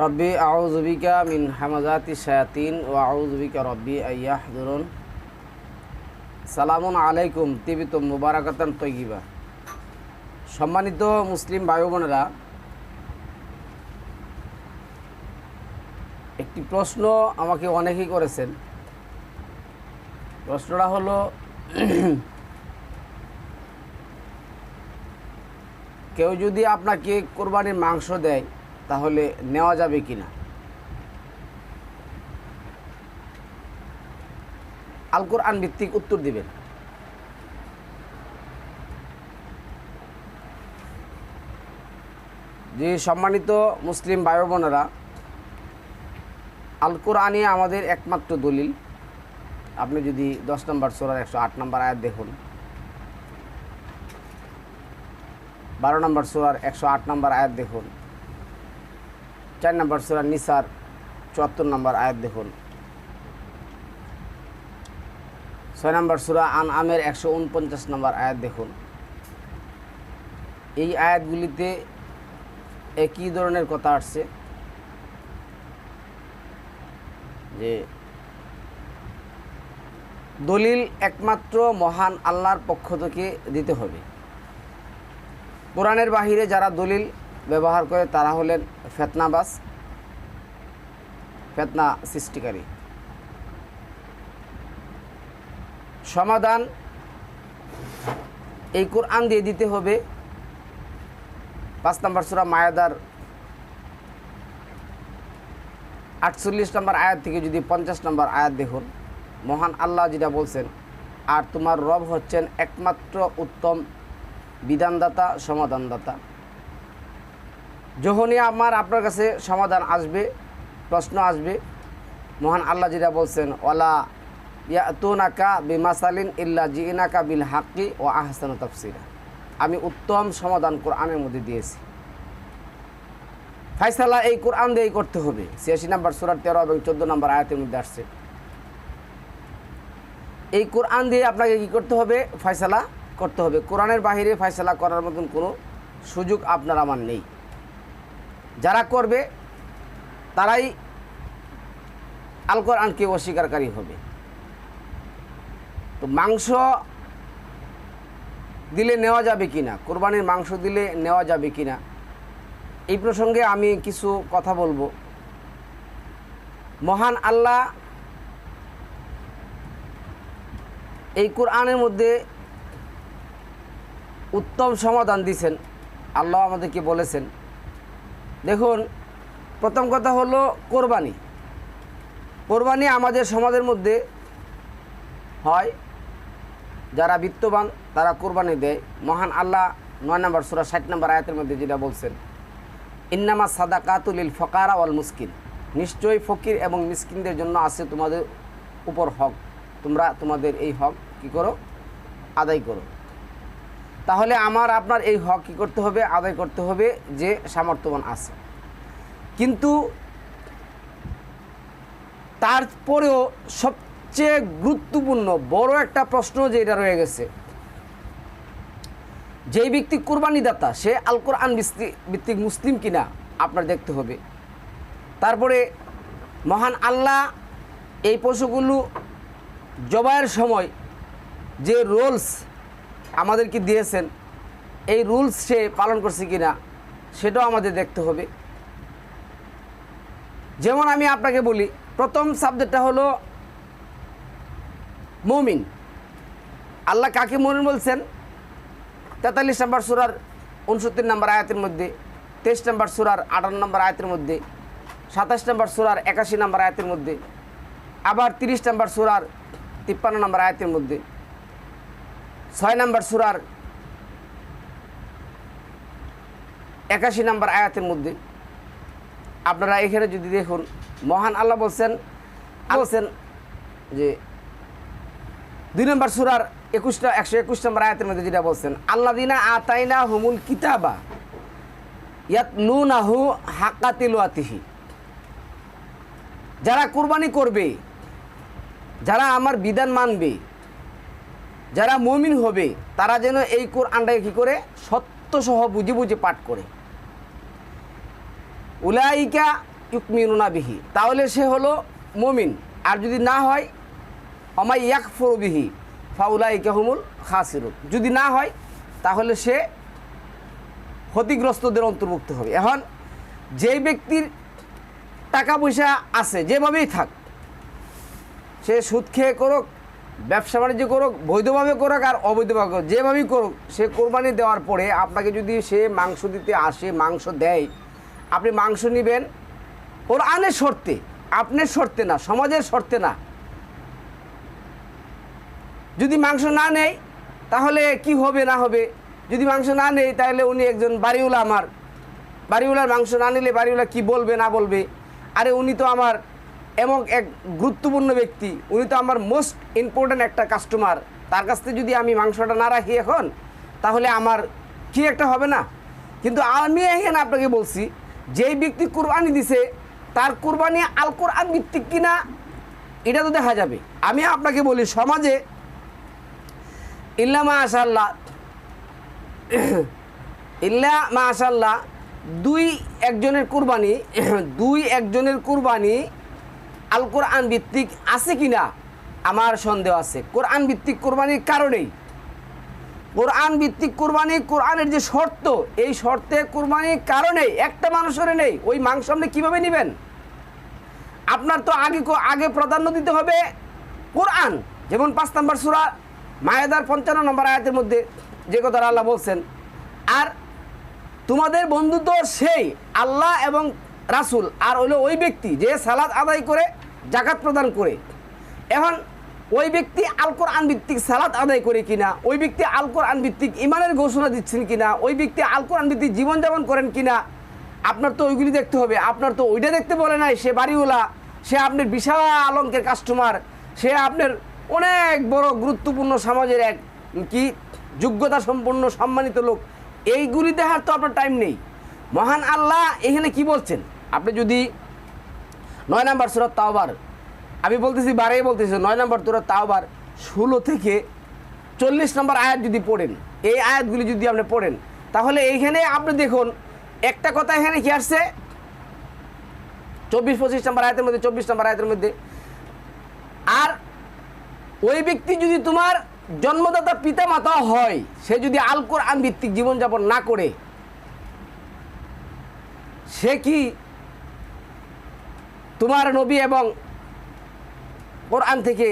রব্বি আউজুবিকা মিন হামাজাতি শায়াতিন ও আউজুবিকা রব্বি আয়াহদুরুন সালামুন আলাইকুম, তিবিত মুবারাকাতান তৈগিবা সম্মানিত মুসলিম ভাই বোনেরা একটি প্রশ্ন আমাকে অনেকেই করেছেন। প্রশ্নটা হলো, কেউ যদি আপনাকে কোরবানির মাংস দেয় তাহলে নেওয়া যাবে কি না আল কোরআন ভিত্তিক উত্তর দিবেন। যে সম্মানিত মুসলিম ভাই বোনেরা আল কোরআনই আমাদের একমাত্র দলিল। আপনি যদি দশ নম্বর সোলার একশো আট নম্বর আয়াত দেখুন। বারো নম্বর সোলার একশো আট নম্বর আয়াত দেখুন। চার নম্বর সুরা নিসার, চুয়াত্তর নম্বর আয়াত দেখুন। ছয় নম্বর সুরা আন আমের একশো উনপঞ্চাশ নম্বর আয়াত দেখুন। এই আয়াতগুলিতে একই ধরনের কথা আসছে যে দলিল একমাত্র মহান আল্লাহর পক্ষ থেকে দিতে হবে। কোরআনের বাহিরে যারা দলিল ব্যবহার করে তারা হলেন ফেতনাবাস ফেতনা সৃষ্টিকারী। সমাধান এই কোরআন দিয়ে দিতে হবে। পাঁচ নম্বর সুরা মায়াদার আটচল্লিশ নম্বর আয়াত থেকে যদি পঞ্চাশ নম্বর আয়াত দেখুন, মহান আল্লাহ যেটা বলছেন, আর তোমার রব হচ্ছেন একমাত্র উত্তম বিধানদাতা, সমাধানদাতা। যখনই আমার আপনার কাছে সমাধান আসবে, প্রশ্ন আসবে, মহান আল্লাহ যেটা বলছেন ওলা ইয়াতুনাকা বিমাসালিন ইল্লা জি জিনাকা বিল হাক্কি ও আহসান তফসিরা। আমি উত্তম সমাধান কোরআনের মধ্যে দিয়েছি। ফাইসালা এই কোরআন দিয়েই করতে হবে। ছিয়াশি নাম্বার সুরার তেরো এবং চোদ্দ নম্বর আয়াতের মধ্যে আসছে। এই কোরআন দিয়ে আপনাকে কী করতে হবে? ফয়সালা করতে হবে। কোরআনের বাহিরে ফয়সালা করার মতন কোনো সুযোগ আপনার আমার নেই। যারা করবে, তারাই আল কোরআনকে অস্বীকারী হবে। তো মাংস দিলে নেওয়া যাবে কি না? কোরবানির মাংস দিলে নেওয়া যাবে কি না? এই প্রসঙ্গে আমি কিছু কথা বলব। মহান আল্লাহ এই কোরআনের মধ্যে উত্তম সমাধান দিছেন। আল্লাহ আমাদেরকে বলেছেন দেখুন, প্রথম কথা হলো কোরবানি। কোরবানি আমাদের সমাজের মধ্যে হয়, যারা বিত্তবান তারা কোরবানি দেয়। মহান আল্লাহ নয় নম্বর সুরা ষাট নম্বর আয়াতের মধ্যে যেটা বলছেন, ইন্নামা সাদা কাতুলিল ফকারা ওয়াল মুসকিন। নিশ্চয়ই ফকির এবং মিসকিনদের জন্য আছে তোমাদের উপর হক। তোমরা তোমাদের এই হক কি করো? আদায় করো। তাহলে আমার, আপনার এই হক কী করতে হবে, আদায় করতে হবে যে সামর্থ্যবান আছে। কিন্তু তারপরেও সবচেয়ে গুরুত্বপূর্ণ, বড় একটা প্রশ্ন যেটা রয়ে গেছে, যেই ব্যক্তি কোরবানিদাতা, সে আল কোরআন ভিত্তিক মুসলিম কিনা, আপনার দেখতে হবে। তারপরে মহান আল্লাহ এই পশুগুলো জবাইয়ের সময় যে রুলস আমাদেরকে দিয়েছেন? এই রুলস সে পালন করছে কি না সেটাও আমাদের দেখতে হবে। যেমন আমি আপনাকে বলি, প্রথম সাবজেক্টটা হলো মমিন। আল্লাহ কাকে মমিন বলছেন? তেতাল্লিশ নম্বর সুরার উনসত্তর নম্বর আয়াতের মধ্যে, তেইশ নম্বর সুরার আটান্ন নম্বর আয়াতের মধ্যে, সাতাশ নম্বর সুরার একাশি নম্বর আয়াতের মধ্যে, আবার তিরিশ নম্বর সুরার তিপ্পান্ন নম্বর আয়াতের মধ্যে। ছয় নম্বর সুরার একাশি নম্বর আয়াতের মধ্যে আপনারা এখানে যদি দেখুন, মহান আল্লাহ বলছেন বলছেন যে দুই নম্বর সুরার একুশটা, একশো একুশ নম্বর আয়াতের মধ্যে যেটা বলছেন আল্লা দিনা আতাইনা হুমুল কিতাবা ইয়াত লুনাহু হাকাতিলুয়াতিহি যারা কুরবানি করবে, যারা আমার বিধান মানবে যারা মমিন হবে, তারা যেন এই কোর কোরআনটাকে কী করে? সত্যসহ বুঝে বুঝে পাঠ করে। উলাইকা ইউকমিনুনা বিহি। তাহলে সে হলো মমিন। আর যদি না হয়, অমাই ইয়াকফর বিহি ফাউলাই কাহুমুল খাসিরুন। যদি না হয়, তাহলে সে ক্ষতিগ্রস্তদের অন্তর্ভুক্ত হবে। এখন যেই ব্যক্তির টাকা পয়সা আছে, যেভাবেই থাক, সে সুদ খেয়ে করুক ব্যবসা বাণিজ্য করুক, বৈধভাবে করুক আর অবৈধভাবে করুক, যেভাবেই করুক, সে কোরবানি দেওয়ার পরে আপনাকে যদি সে মাংস দিতে আসে, মাংস দেয়, আপনি মাংস নেবেন ওর আনের শর্তে, আপনার শর্তে না, সমাজের শর্তে না। যদি মাংস না নেয়, তাহলে কি হবে, না হবে? যদি মাংস না নেই তাহলে উনি একজন বাড়িওয়ালা আমার। বাড়িওয়ালার মাংস না নিলে বাড়িওয়ালা কি বলবে, না বলবে? আরে উনি তো আমার এমন এক গুরুত্বপূর্ণ ব্যক্তি, উনি তো আমার মোস্ট ইম্পর্ট্যান্ট একটা কাস্টমার তার কাছ থেকে যদি আমি মাংসটা না রাখি এখন, তাহলে আমার কি একটা হবে না? কিন্তু আমি এখানে আপনাকে বলছি, যেই ব্যক্তি কুরবানি দিছে, তার কুরবানি আল কোরআন ভিত্তিক কিনা, এটা তো দেখা যাবে। আমি আপনাকে বলি, সমাজে ইল্লামা আশাল্লাহ ইল্লা মাশাল্লাহ দুই একজনের কুরবানি, দুই একজনের কুরবানি আল কোরআন ভিত্তিক আছে কি না আমার সন্দেহ আছে। কোরআন ভিত্তিক কোরবানির কারণেই। কোরআন ভিত্তিক কোরবানি কোরআনের যে শর্ত, এই শর্তে কোরবানির কারণে একটা মানুষের নেই, ওই মাংস আপনি কীভাবে নেবেন? আপনার তো আগে আগে প্রাধান্য দিতে হবে কোরআন। যেমন পাঁচ নম্বর সুরা মায়েদার পঞ্চান্ন নম্বর আয়াতের মধ্যে যে কথাটা আল্লাহ বলছেন, আর তোমাদের বন্ধু তো সেই, আল্লাহ এবং রাসূল আর হলো ওই ব্যক্তি যে সালাদ আদায় করে জাকাত প্রদান করে। এখন ওই ব্যক্তি আল কোরআন ভিত্তিক সালাত আদায় করে কিনা, ওই ব্যক্তি আলকর কোরআন ভিত্তিক ইমানের ঘোষণা দিচ্ছেন কিনা, ওই ব্যক্তি আলকর কোরআন ভিত্তিক জীবনযাপন করেন কিনা, আপনার তো ওইগুলি দেখতে হবে। আপনার তো ওইটা দেখতে বলে নাই, সে বাড়িওয়ালা, সে আপনার বিশাল আলঙ্কের কাস্টমার সে আপনার অনেক বড় গুরুত্বপূর্ণ সমাজের এক কি যোগ্যতা সম্পন্ন সম্মানিত লোক। এইগুলি দেখার তো আপনার টাইম নেই। মহান আল্লাহ এখানে কি বলছেন? আপনি যদি নয় নাম্বার সুরত তাওবার, আমি বলতেছি বারেই বলতেছি, নয় নাম্বার সুরত তাওবার ষোলো থেকে চল্লিশ নম্বর আয়াত যদি পড়েন, এই আয়াতগুলি যদি আপনি পড়েন, তাহলে এইখানে আপনি দেখুন, একটা কথা এখানে কি আসছে? চব্বিশ, পঁচিশ নম্বর আয়াতের মধ্যে, চব্বিশ নম্বর আয়াতের মধ্যে, আর ওই ব্যক্তি যদি তোমার জন্মদাতা পিতা মাতা হয়, সে যদি আলকোর কোরআন ভিত্তিক জীবনযাপন না করে, সে কি তোমার নবী এবং কোরআন থেকে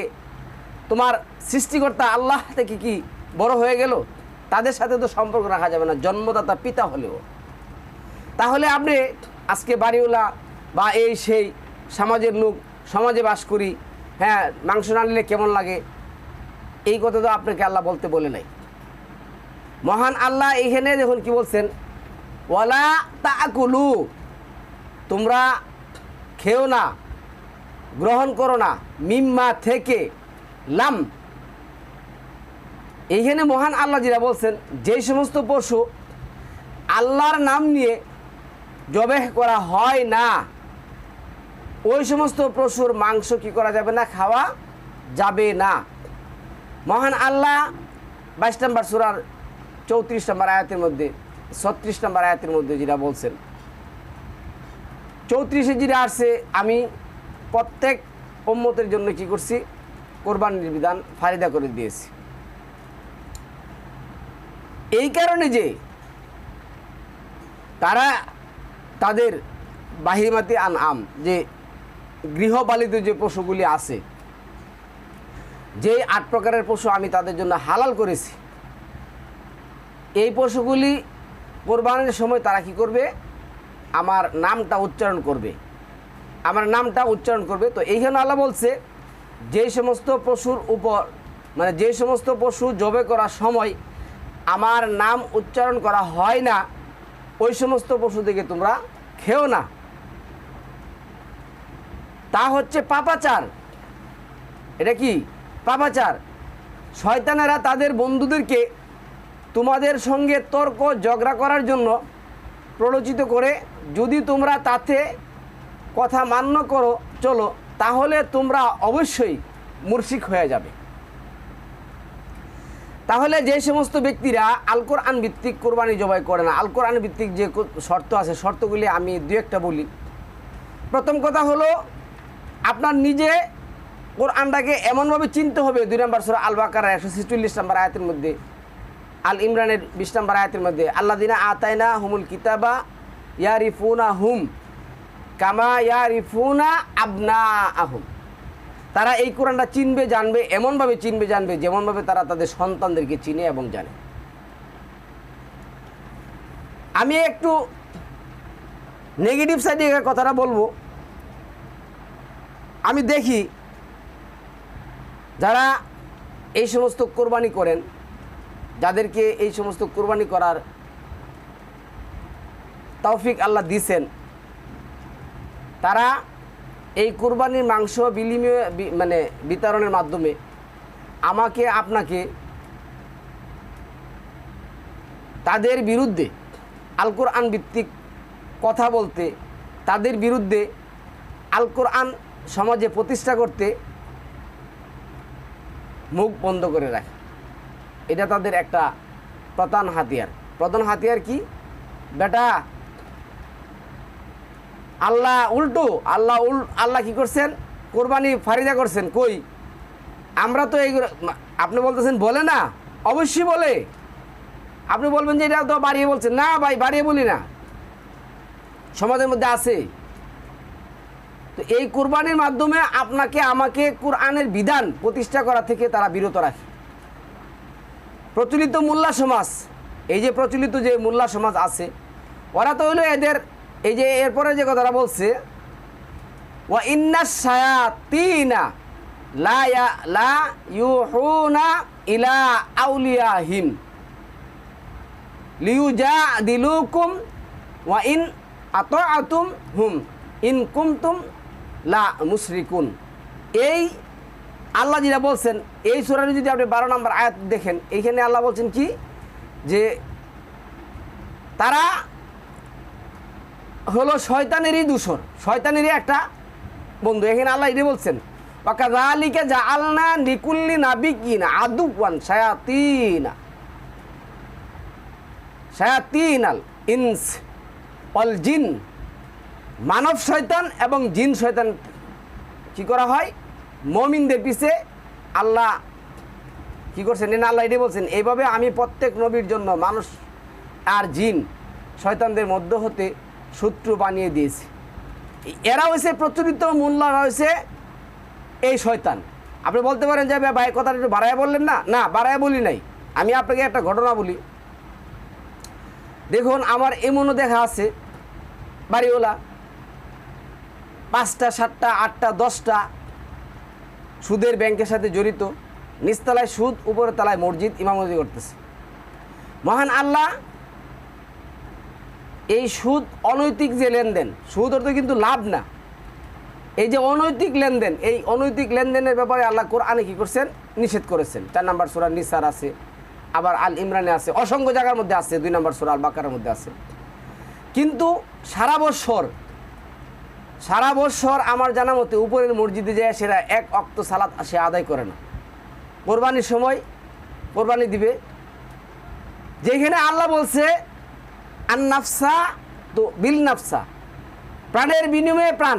তোমার সৃষ্টিকর্তা আল্লাহ থেকে কি বড় হয়ে গেল? তাদের সাথে তো সম্পর্ক রাখা যাবে না, জন্মদাতা পিতা হলেও। তাহলে আপনি আজকে বাড়িওয়ালা বা এই সেই সমাজের লোক, সমাজে বাস করি হ্যাঁ মাংস না নিলে কেমন লাগে? এই কথা তো আপনাকে আল্লাহ বলতে বলে নাই। মহান আল্লাহ এখানে দেখুন কি বলছেন, ওয়ালা তাকুলু তোমরা খেও না, গ্রহণ করো না, মিম্মা থেকে লাম। এইখানে মহান আল্লাহ যেটা বলছেন যেই সমস্ত পশু আল্লাহর নাম নিয়ে জবেহ করা হয় না, ওই সমস্ত পশুর মাংস কি করা যাবে না, খাওয়া যাবে না। মহান আল্লাহ বাইশ নম্বর সুরার চৌত্রিশ নম্বর আয়াতের মধ্যে, ছত্রিশ নম্বর আয়াতের মধ্যে যেটা বলছেন চৌত্রিশে যেটা আসছে, আমি প্রত্যেক উম্মতের জন্য কি করছি? কোরবানির বিধান ফারিদা করে দিয়েছি। এই কারণে যে তারা তাদের বাহিমাতি আন আম যে গৃহপালিত যে পশুগুলি আছে যে আট প্রকারের পশু আমি তাদের জন্য হালাল করেছি, এই পশুগুলি কোরবানির সময় তারা কি করবে? আমার নামটা উচ্চারণ করবে। আমার নামটা উচ্চারণ করবে। তো এইখানে আল্লাহ বলছে, যে সমস্ত পশুর উপর মানে যে সমস্ত পশু জবে করার সময় আমার নাম উচ্চারণ করা হয় না, ওই সমস্ত পশু থেকে তোমরা খেও না। তা হচ্ছে পাপাচার। এটা কি? পাপাচার। শয়তানেরা তাদের বন্ধুদেরকে তোমাদের সঙ্গে তর্ক ঝগড়া করার জন্য প্ররোচিত করে যদি তোমরা তাতে কথা মান্য করো, চলো, তাহলে তোমরা অবশ্যই মুর্শিক হয়ে যাবে। তাহলে যে সমস্ত ব্যক্তিরা আল কোরআন ভিত্তিক কোরবানি জবাই করে না, আল কোরআন ভিত্তিক যে শর্ত আছে, শর্তগুলি আমি দু একটা বলি। প্রথম কথা হলো, আপনার নিজে কোরআনটাকে এমনভাবে চিনতে হবে, দুই নম্বর সুরা আল বাকার একশো ছেচল্লিশ নম্বর আয়াতের মধ্যে আল ইমরানের বিশ নম্বর আয়াতের মধ্যে আল্লাহ দিনা আতাইনা হুমুল কিতাবা ইয়ারিফুনা হুম কামা ইয়ারিফুনা আবনা আহুম তারা এই কোরআনটা চিনবে, জানবে, এমনভাবে চিনবে, জানবে যেমনভাবে তারা তাদের সন্তানদেরকে চিনে এবং জানে। আমি একটু নেগেটিভ সাইডে কথাটা বলব। আমি দেখি যারা এই সমস্ত কোরবানি করেন যাদেরকে এই সমস্ত কোরবানি করার তৌফিক আল্লাহ দিছেন, তারা এই কোরবানির মাংস বিনিময় বি- মানে বিতরণের মাধ্যমে আমাকে, আপনাকে তাদের বিরুদ্ধে আল কোরআন ভিত্তিক কথা বলতে, তাদের বিরুদ্ধে আল কোরআন সমাজে প্রতিষ্ঠা করতে মুখ বন্ধ করে রাখে। এটা তাদের একটা প্রধান হাতিয়ার। প্রধান হাতিয়ার কি? বেটা, আল্লাহ উল্টো, আল্লাহ উল, আল্লাহ কি করছেন? কোরবানি ফারিদা করছেন, কই? আমরা তো এই আপনি বলতেছেন বলে না, অবশ্যই বলে। আপনি বলবেন যে এটা তো বাড়িয়ে বলছেন। না ভাই, বাড়িয়ে বলি না। সমাজের মধ্যে আছে। তো এই কোরবানির মাধ্যমে আপনাকে, আমাকে কোরআনের বিধান প্রতিষ্ঠা করা থেকে তারা বিরত রাখে। প্রচলিত মোল্লা সমাজ, এই যে প্রচলিত যে মোল্লা সমাজ আছে, ওরা তো হইল এদের, এই যে এরপরে যে কথাটা বলছে, ওয়া ইন্না শায়াতিনা লা লা ইউহুনা ইলা আউলিয়াহিম লিউজা দিলুকুম ওয়া ইন আতআতুম হুম, ইন কুমতুম লা মুশরিকুন। এই আল্লাহ যেটা বলছেন, এই সুরারে যদি আপনি বারো নম্বর আয়াত দেখেন এইখানে আল্লাহ বলছেন কি? যে তারা হলো শয়তানেরই দূষণ শয়তানেরই একটা বন্ধু। এখানে আল্লাহ এটাই বলছেন, ওয়াকাযালিকা জাআলনা লিকুল্লি নাবিকিনা আদুওয়ান শায়াতিনা। শায়াতিনাল ইনস অল জিন। মানব শয়তান এবং জিন শয়তান কি করা হয়? মমিনদের পিছে আল্লাহ কি করছেন? না আল্লাহ এটাই বলছেন, এইভাবে আমি প্রত্যেক নবীর জন্য মানুষ আর জিন শয়তানদের মধ্য হতে শত্রু বানিয়ে দিয়েছি। এরা হয়েছে প্রচলিত মূল্যরা হয়েছে এই শয়তান। আপনি বলতে পারেন যে, ভাই কথাটা একটু বাড়ায় বললেন না? না, বাড়ায় বলি নাই। আমি আপনাকে একটা ঘটনা বলি। দেখুন, আমার এমনও দেখা আছে, বাড়িওয়ালা, পাঁচটা, সাতটা, আটটা, দশটা সুদের ব্যাংকের সাথে জড়িত, নিচতলায় সুদ, উপরের তলায় মসজিদ, ইমামতি করতেছে। মহান আল্লাহ এই সুদ অনৈতিক যে লেনদেন, সুদ অর্থ কিন্তু লাভ না। এই যে অনৈতিক লেনদেন, এই অনৈতিক লেনদেনের ব্যাপারে আল্লাহ কোরআনে কী করছেন? নিষেধ করেছেন। চার নাম্বার সুরা নিসার আছে, আবার আল ইমরানে আছে, অসংখ্য জায়গার মধ্যে আছে, দুই নাম্বার সুরা আল বাকারের মধ্যে আছে। কিন্তু সারা বৎসর সারা বৎসর আমার জানা মতে উপরের মসজিদে যায় সেরা এক অক্ত সালাত সে আদায় করে না। কোরবানির সময় কোরবানি দিবে। যেখানে আল্লাহ বলছে আন নাফসা তো বিল নাফসা প্রাণের বিনিময়ে প্রাণ।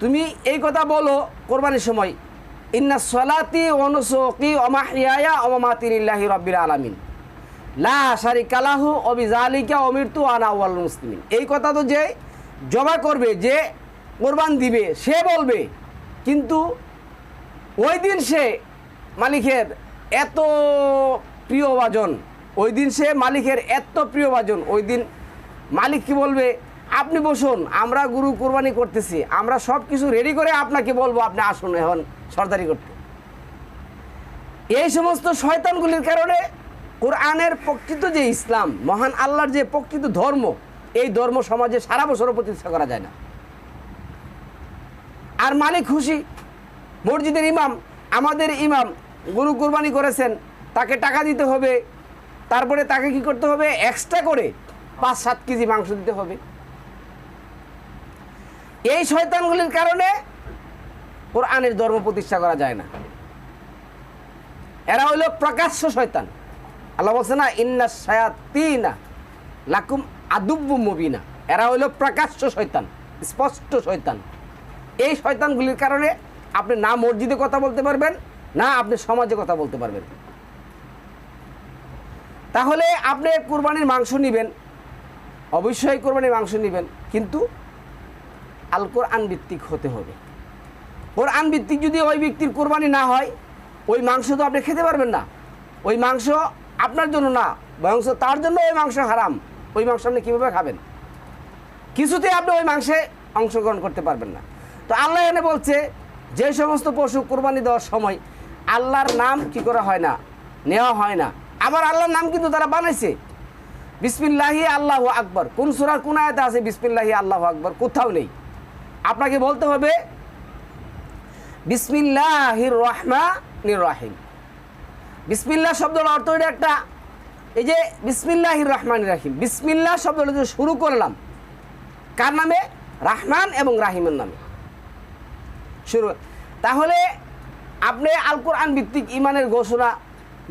তুমি এই কথা বলো কোরবানির সময়, ইন্না সলাতি অনুসকি অমাহিয়া অমামাতিল্লাহি রব্বির আলামিন। লা অবিজালিকা অমৃত্যু আনা ওয়াল মুসলিমিন। এই কথা তো যে জবা করবে, যে কোরবান দিবে, সে বলবে, কিন্তু ওই দিন সে মালিকের এত প্রিয়ভাজন ওই দিন সে মালিকের এত প্রিয়ভাজন ওই দিন মালিক কি বলবে, আপনি বসুন, আমরা গুরু কোরবানি করতেছি, আমরা সব কিছু রেডি করে আপনাকে বলব, আপনি আসুন এখন সর্দারি করতে। এই সমস্ত শয়তানগুলির কারণে কোরআনের প্রকৃত যে ইসলাম, মহান আল্লাহর যে প্রকৃত ধর্ম, এই ধর্ম সমাজে সারা বছরও প্রতিষ্ঠা করা যায় না। আর মালিক খুশি, মসজিদের ইমাম, আমাদের ইমাম গরু কোরবানি করেছেন, তাকে টাকা দিতে হবে, তারপরে তাকে কি করতে হবে? এক্সট্রা করে পাঁচ সাত কেজি মাংস দিতে হবে। এই শয়তানগুলির কারণে কোরআনের ধর্ম প্রতিষ্ঠা করা যায় না। এরা হইল প্রকাশ্য শয়তান। আল্লাহ বলছে না, ইন্না শায়াতিনা লাকুম আদুব্বু মুবিনা। এরা হইল প্রকাশ্য শয়তান, স্পষ্ট শয়তান। এই শয়তানগুলির কারণে আপনি না মসজিদে কথা বলতে পারবেন, না আপনি সমাজে কথা বলতে পারবেন। তাহলে আপনি কোরবানির মাংস নেবেন, অবশ্যই কোরবানির মাংস নেবেন, কিন্তু আল কোরআন ভিত্তিক হতে হবে। কোরআন ভিত্তিক যদি ওই ব্যক্তির কোরবানি না হয়, ওই মাংস তো আপনি খেতে পারবেন না। ওই মাংস আপনার জন্য না মাংস তার জন্য ওই মাংস হারাম। ওই মাংস আপনি কীভাবে খাবেন? কিছুতে আপনি ওই মাংসে অংশগ্রহণ করতে পারবেন না। তো আল্লাহ এনে বলছে, যে সমস্ত পশু কোরবানি দেওয়ার সময় আল্লাহর নাম কি করা হয় না, নেওয়া হয় না। আবার আল্লাহর নাম কিন্তু তারা বানাইছে। বিসমিল্লাহি আল্লাহ আকবর। কোন সুরার কোন আয়াতে আছে বিসমিল্লাহি আল্লাহ আকবর? কোথাও নেই। আপনাকে বলতে হবে, বিসমিল্লাহির রহমানির রাহিম। বিসমিল্লাহ শব্দের অর্থ এটা একটা, এই যে বিসমিল্লাহির রহমানির রাহিম। বিসমিল্লা শব্দটা যে শুরু করলাম। কার নামে? রাহমান এবং রাহিমের নামে। শুরু। তাহলে আপনি আল কোরআন ভিত্তিক ইমানের ঘোষণা,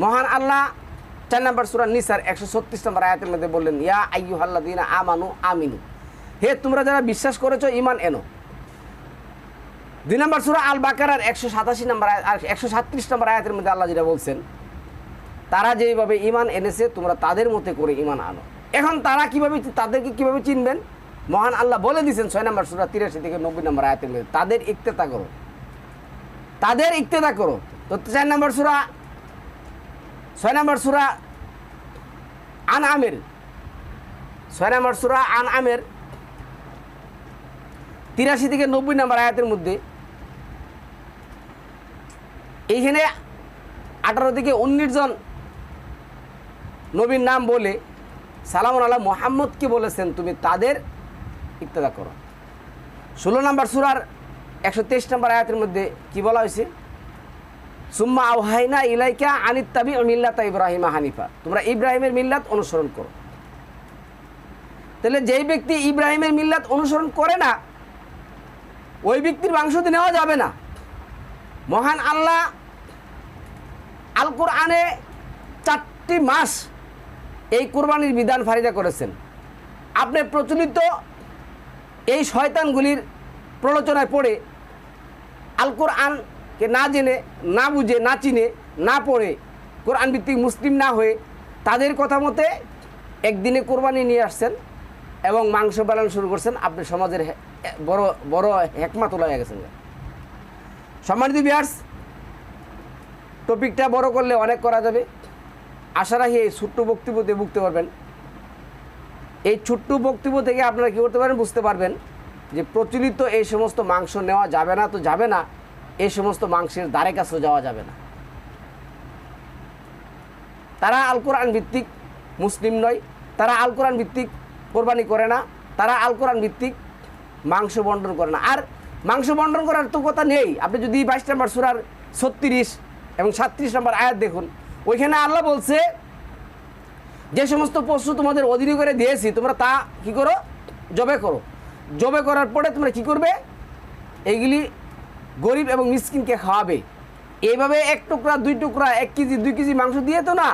মহান আল্লাহ, চার নম্বর সুরা নিসার, একশো ছত্রিশ নম্বর আয়াতের মধ্যে বললেন, ইয়া আইয়ু দিনা আমানু আমিনু। হে, তোমরা যারা বিশ্বাস করেছ ইমান এনো। দুই নম্বর সুরা আল বাকার একশো সাতাশি নম্বর একশো সাতত্রিশ নম্বর আয়াতের মধ্যে আল্লাহ যেটা বলছেন তারা যেভাবে ইমান এনেছে, তোমরা তাদের মতে করে ইমান আনো। এখন তারা কীভাবে তাদেরকে কীভাবে চিনবেন? মহান আল্লাহ বলে দিয়েছেন, ছয় নম্বর সুরা তিরাশি থেকে নব্বই নম্বর আয়াতের মধ্যে, তাদের ইক্তেতা করো। তাদের ইক্তেতা করো। তো চার নম্বর সুরা, ছয় নম্বর সুরা আন আমের ছয় নম্বর সুরা আন আমের তিরাশি থেকে নব্বই নম্বর আয়াতের মধ্যে, এইখানে আঠারো থেকে উনিশ জন নবীর নাম বলে সালাম আল্লাহ মোহাম্মদকে বলেছেন তুমি তাদের ইত্যাদা করো। ষোলো নম্বর সুরার একশো তেইশ নম্বর আয়াতের মধ্যে কি বলা হয়েছে? সুম্মা আওহাইনা ইলাইকা আনিত্তাবি মিল্লাতা ইব্রাহিমা হানিফা। তোমরা ইব্রাহিমের মিল্লাত অনুসরণ করো। তাহলে যেই ব্যক্তি ইব্রাহিমের মিল্লাত অনুসরণ করে না, ওই ব্যক্তির মাংস তো নেওয়া যাবে না। মহান আল্লাহ আল কোরআনে চারটি মাস এই কোরবানির বিধান ফারিদা করেছেন। আপনি প্রচলিত এই শয়তানগুলির প্রলোচনায় পড়ে আল কোরআনকে না জেনে, না বুঝে, না চিনে, না পড়ে কোরআন ভিত্তিক মুসলিম না হয়ে তাদের কথা মতে একদিনে কোরবানি নিয়ে আসছেন এবং মাংস পালন শুরু করছেন। আপনি সমাজের বড় বড় হেকমা তোলা গেছেন। সম্মানিত বিহার্স টপিকটা বড় করলে অনেক করা যাবে। আশা রাখি এই ছোট্ট বক্তব্য দিয়ে বুঝতে পারবেন। এই ছোট্ট বক্তব্য থেকে আপনারা কী করতে পারেন বুঝতে পারবেন যে প্রচলিত এই সমস্ত মাংস নেওয়া যাবে না তো যাবে না, এই সমস্ত মাংসের দ্বারে কাছেও যাওয়া যাবে না। তারা আল কোরআন ভিত্তিক মুসলিম নয়, তারা আল কোরআন ভিত্তিক কোরবানি করে না, তারা আল কোরআন ভিত্তিক মাংস বন্টন করে না। আর মাংস বন্টন করার তো কথা নেই। আপনি যদি বাইশ নম্বর সুরার ছত্রিশ এবং সাতত্রিশ নম্বর আয়াত দেখুন ওইখানে আল্লাহ বলছে, যে সমস্ত পশু তোমাদের অধীনে করে দিয়েছি, তোমরা তা কি করো? জবে করো। জবে করার পরে তোমরা কি করবে? এইগুলি গরিব এবং মিসকিনকে খাওয়াবে। এইভাবে এক টুকরা, দুই টুকরা, এক কেজি, দুই কেজি মাংস দিয়ে তো না,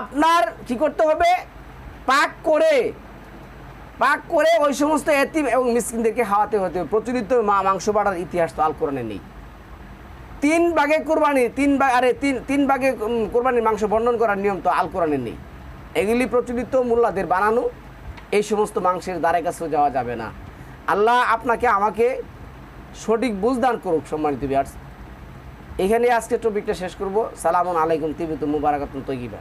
আপনার কি করতে হবে? পাক করে পাক করে ওই সমস্ত এতিম এবং মিসকিনদেরকে খাওয়াতে হতে হবে। প্রচলিত মা, মাংস বাড়ার ইতিহাস তো আল নেই। তিন ভাগে কোরবানি, তিন ভাগ আরে, তিন তিন ভাগে কোরবানির মাংস বর্ণন করার নিয়ম তো আল কোরআনে নেই। এগুলি প্রচলিত মোল্লাদের বানানো, এই সমস্ত মাংসের দ্বারে কাছেও যাওয়া যাবে না। আল্লাহ আপনাকে আমাকে সঠিক বুঝদান করুক, সম্মানিত বিয়ার্স এখানে আজকে টপিকটা শেষ করব। সালামুন আলাইকুম, তিবিত মুবারাকাতুন তৈগিবা